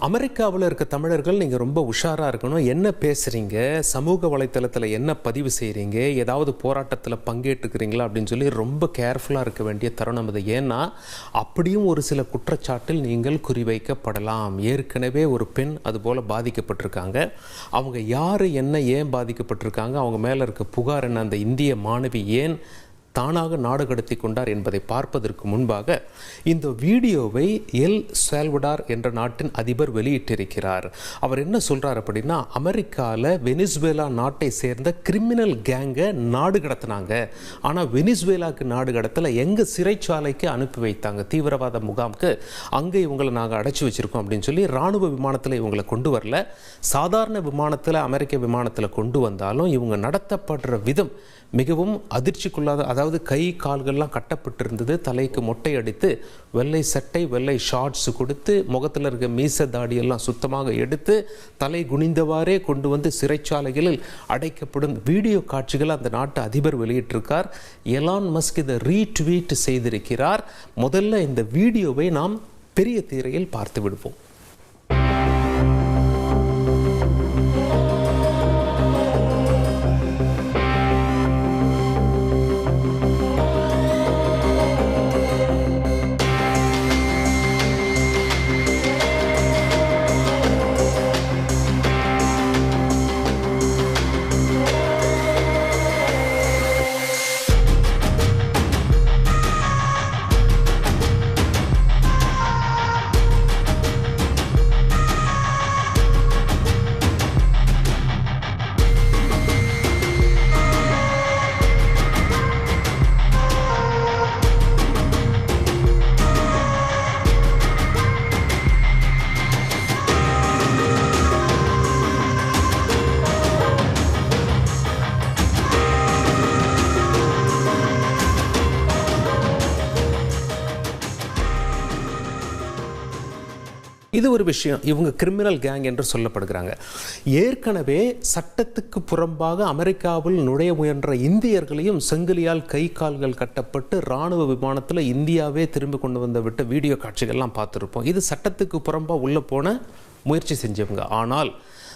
அமெரிக்காவில் இருக்க தமிழர்கள் நீங்கள் ரொம்ப உஷாராக இருக்கணும். என்ன பேசுகிறீங்க சமூக வலைத்தளத்தில் என்ன பதிவு செய்கிறீங்க ஏதாவது போராட்டத்தில் பங்கேற்றுக்கிறீங்களா? அப்படின்னு சொல்லி ரொம்ப கேர்ஃபுல்லாக இருக்க வேண்டிய தருணம் அது. ஏன்னா அப்படியும் ஒரு சில குற்றச்சாட்டில் நீங்கள் குறிவைக்கப்படலாம். ஏற்கனவே ஒரு பெண் அதுபோல் பாதிக்கப்பட்டிருக்காங்க. அவங்க யார் என்ன ஏன் பாதிக்கப்பட்டிருக்காங்க? அவங்க மேலே இருக்க புகார் என்ன? அந்த இந்திய மாணவி ஏன் தானாக நாடு கடத்தி கொண்டார் என்பதை பார்ப்பதற்கு முன்பாக இந்த வீடியோவை எல் சால்வடார் என்ற நாட்டின் அதிபர் வெளியிட்டிருக்கிறார். அவர் என்ன சொல்கிறார் அப்படின்னா அமெரிக்காவில் வெனிஸ்வேலா நாட்டை சேர்ந்த கிரிமினல் கேங்கை நாடு கடத்தினாங்க. ஆனால் வெனிஸ்வேலாவுக்கு நாடு கடத்தல எங்கள் சிறைச்சாலைக்கு அனுப்பி வைத்தாங்க. தீவிரவாத முகாமுக்கு அங்கே இவங்களை நாங்கள் அடைச்சி வச்சிருக்கோம் அப்படின்னு சொல்லி ராணுவ விமானத்தில் இவங்களை கொண்டு வரல. சாதாரண விமானத்தில் அமெரிக்க விமானத்தில் கொண்டு வந்தாலும் இவங்க நடத்தப்படுற விதம் மிகவும் அதிர்ச்சிக்குள்ளாத அதாவது கை கால்கள்லாம் கட்டப்பட்டிருந்தது தலைக்கு மொட்டை அடித்து வெள்ளை சட்டை வெள்ளை ஷார்ட்ஸ் கொடுத்து முகத்தில் இருக்க மீச தாடியெல்லாம் சுத்தமாக எடுத்து தலை குனிந்தவாறே கொண்டு வந்து சிறைச்சாலைகளில் அடைக்கப்படும் வீடியோ காட்சிகளை அந்த நாட்டு அதிபர் வெளியிட்டிருக்கார். எலான் மஸ்க் இதை ரீட்வீட் செய்திருக்கிறார். முதல்ல இந்த வீடியோவை நாம் பெரிய திரையில் பார்த்து விடுவோம். இது ஒரு விஷயம். இவங்க கிரிமினல் கேங் என்று சொல்லப்படுகிறாங்க. ஏற்கனவே சட்டத்துக்கு புறம்பாக அமெரிக்காவில் நுழைய முயன்ற இந்தியர்களையும் செங்கிலியால் கை கால்கள் கட்டப்பட்டு ராணுவ விமானத்தில் இந்தியாவே திரும்பி கொண்டு வந்த விட்ட வீடியோ காட்சிகள்லாம் பார்த்துருப்போம். இது சட்டத்துக்கு புறம்பாக உள்ளே போன முயற்சி செஞ்சவங்க. ஆனால்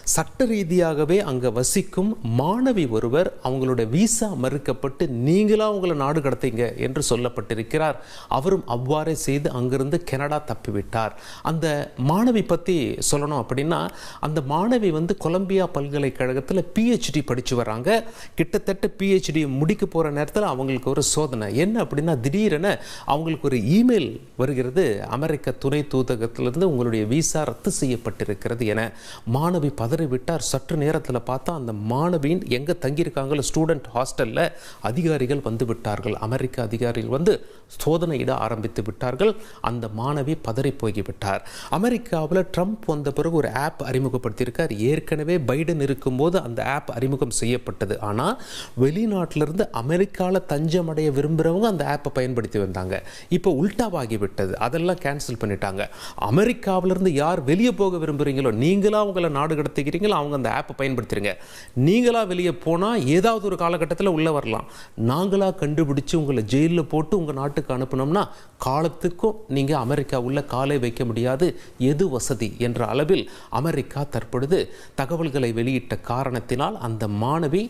சட்ட ரீதியாகவே அங்கே வசிக்கும் மாணவி ஒருவர் அவங்களுடைய விசா மறுக்கப்பட்டு நீங்களா உங்களை நாடு கடத்தீங்க என்று சொல்லப்பட்டிருக்கிறார். அவரும் அவ்வாறே செய்து அங்கிருந்து கனடா தப்பிவிட்டார். அந்த மாணவி பற்றி சொல்லணும் அப்படின்னா அந்த மாணவி வந்து கொலம்பியா பல்கலைக்கழகத்தில் பிஹெச்டி படித்து வராங்க கிட்டத்தட்ட பிஹெச்டி முடிக்க போகிற நேரத்தில் அவங்களுக்கு ஒரு சோதனை. என்ன அப்படின்னா திடீரென அவங்களுக்கு ஒரு இமெயில் வருகிறது. அமெரிக்க துணை தூதகத்திலிருந்து உங்களுடைய விசா ரத்து செய்யப்பட்டிருக்கிறது என மாணவி பத பதறிவிட்டார் சற்று நேரத்தில் பார்த்தா அந்த மாணவியின் எங்கே தங்கியிருக்காங்களோ ஸ்டூடெண்ட் ஹாஸ்டலில் அதிகாரிகள் வந்து விட்டார்கள். அமெரிக்க அதிகாரிகள் வந்து சோதனையிட ஆரம்பித்து விட்டார்கள். அந்த மாணவி பதறி போய்விட்டார் அமெரிக்காவில் ட்ரம்ப் வந்த பிறகு ஒரு ஆப் அறிமுகப்படுத்தியிருக்கார். ஏற்கனவே பைடன் இருக்கும்போது அந்த ஆப் அறிமுகம் செய்யப்பட்டது. ஆனால் வெளிநாட்டிலிருந்து அமெரிக்காவில் தஞ்சமடைய விரும்புகிறவங்க அந்த ஆப்பை பயன்படுத்தி வந்தாங்க. இப்போ உல்டாவாகிவிட்டது அதெல்லாம் கேன்சல் பண்ணிட்டாங்க. அமெரிக்காவிலிருந்து யார் வெளியே போக விரும்புகிறீங்களோ நீங்களா உங்களை நாடு கடத்திக்கிறீங்களோ அவங்க அந்த ஆப்பை பயன்படுத்துறீங்க நீங்களா வெளியே போனால் ஏதாவது ஒரு காலகட்டத்தில் உள்ளே வரலாம். நாங்களா கண்டுபிடிச்சு உங்களை ஜெயிலில் போட்டு உங்கள் நாட்டுக்கு அனுப்பினோம்னா காலத்துக்கும் நீங்கள் அமெரிக்கா உள்ள காலை வைக்க முடியாது. எது வசதி என்ற அளவில் அமெரிக்கா தற்பொழுது தகவல்களை வெளியிட்ட காரணத்தினால் அந்த மாணவி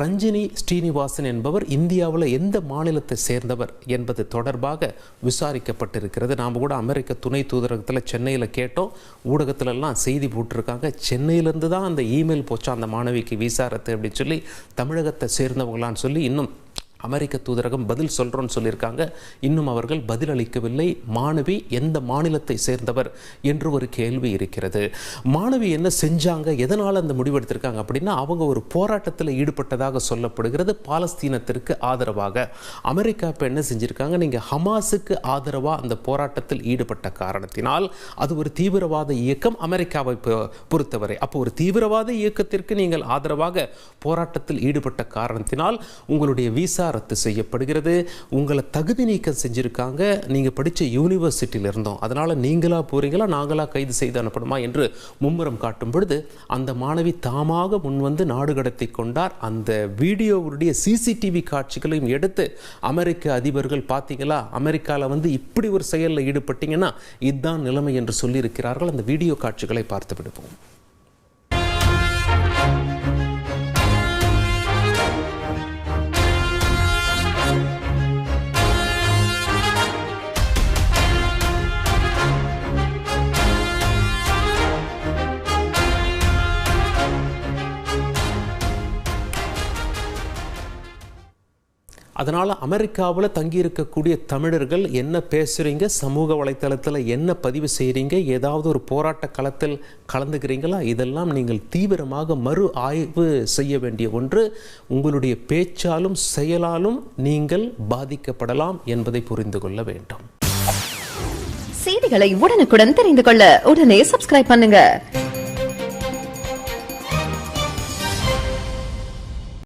ரஞ்சினி ஸ்ரீனிவாசன் என்பவர் இந்தியாவில் எந்த மாநிலத்தை சேர்ந்தவர் என்பது தொடர்பாக விசாரிக்கப்பட்டிருக்கிறது. நாம் கூட அமெரிக்க துணை தூதரகத்தில் சென்னையில் கேட்டோம். ஊடகத்திலெல்லாம் செய்தி போட்டிருக்காங்க. சென்னையிலேருந்து தான் அந்த இமெயில் போச்சா அந்த மாணவிக்கு விசாரத்து அப்படின்னு சொல்லி தமிழகத்தை சேர்ந்தவங்களான்னு சொல்லி இன்னும் அமெரிக்க தூதரகம் பதில் சொல்கிறோன்னு சொல்லியிருக்காங்க. இன்னும் அவர்கள் பதில் அளிக்கவில்லை. மாணவி எந்த மாநிலத்தை சேர்ந்தவர் என்று ஒரு கேள்வி இருக்கிறது. மாணவி என்ன செஞ்சாங்க? எதனால் அந்த முடிவெடுத்திருக்காங்க அப்படின்னா அவங்க ஒரு போராட்டத்தில் ஈடுபட்டதாக சொல்லப்படுகிறது. பாலஸ்தீனத்திற்கு ஆதரவாக. அமெரிக்கா இப்போ என்ன செஞ்சுருக்காங்க? நீங்கள் ஹமாஸுக்கு ஆதரவாக அந்த போராட்டத்தில் ஈடுபட்ட காரணத்தினால் அது ஒரு தீவிரவாத இயக்கம் அமெரிக்காவை பொ- பொறுத்தவரை. அப்போ ஒரு தீவிரவாத இயக்கத்திற்கு நீங்கள் ஆதரவாக போராட்டத்தில் ஈடுபட்ட காரணத்தினால் உங்களுடைய விசா ரத்து செய்யப்படுகிறது. உங்களை தகுதி நீக்கம் செஞ்சுருக்காங்க. நீங்கள் படித்த யூனிவர்சிட்டியில் இருந்தோம். அதனால் நீங்களா போகிறீங்களா நாங்களாக கைது செய்து அனுப்பணுமா? என்று மும்முரம் காட்டும் பொழுது அந்த மாணவி தாமாக முன்வந்து நாடு கடத்தி கொண்டார். அந்த வீடியோவுடைய சிசிடிவி காட்சிகளையும் எடுத்து அமெரிக்க அதிபர்கள் பார்த்தீங்களா? அமெரிக்காவில் வந்து இப்படி ஒரு செயலில் ஈடுபட்டீங்கன்னா இதுதான் நிலைமை என்று சொல்லியிருக்கிறார்கள். அந்த வீடியோ காட்சிகளை பார்த்து விடுவோம். அதனால் அமெரிக்காவில் தங்கியிருக்கக்கூடிய தமிழர்கள் என்ன பேசுகிறீங்க சமூக வலைத்தளத்தில் என்ன பதிவு செய்கிறீங்க ஏதாவது ஒரு போராட்ட களத்தில் கலந்துக்கிறீங்களா? இதெல்லாம் நீங்கள் தீவிரமாக மறு ஆய்வு செய்ய வேண்டிய ஒன்று. உங்களுடைய பேச்சாலும் செயலாலும் நீங்கள் பாதிக்கப்படலாம் என்பதை புரிந்து கொள்ள வேண்டும். செய்திகளை உடனுக்குடன் தெரிந்து கொள்ள உடனே சப்ஸ்கிரைப் பண்ணுங்க.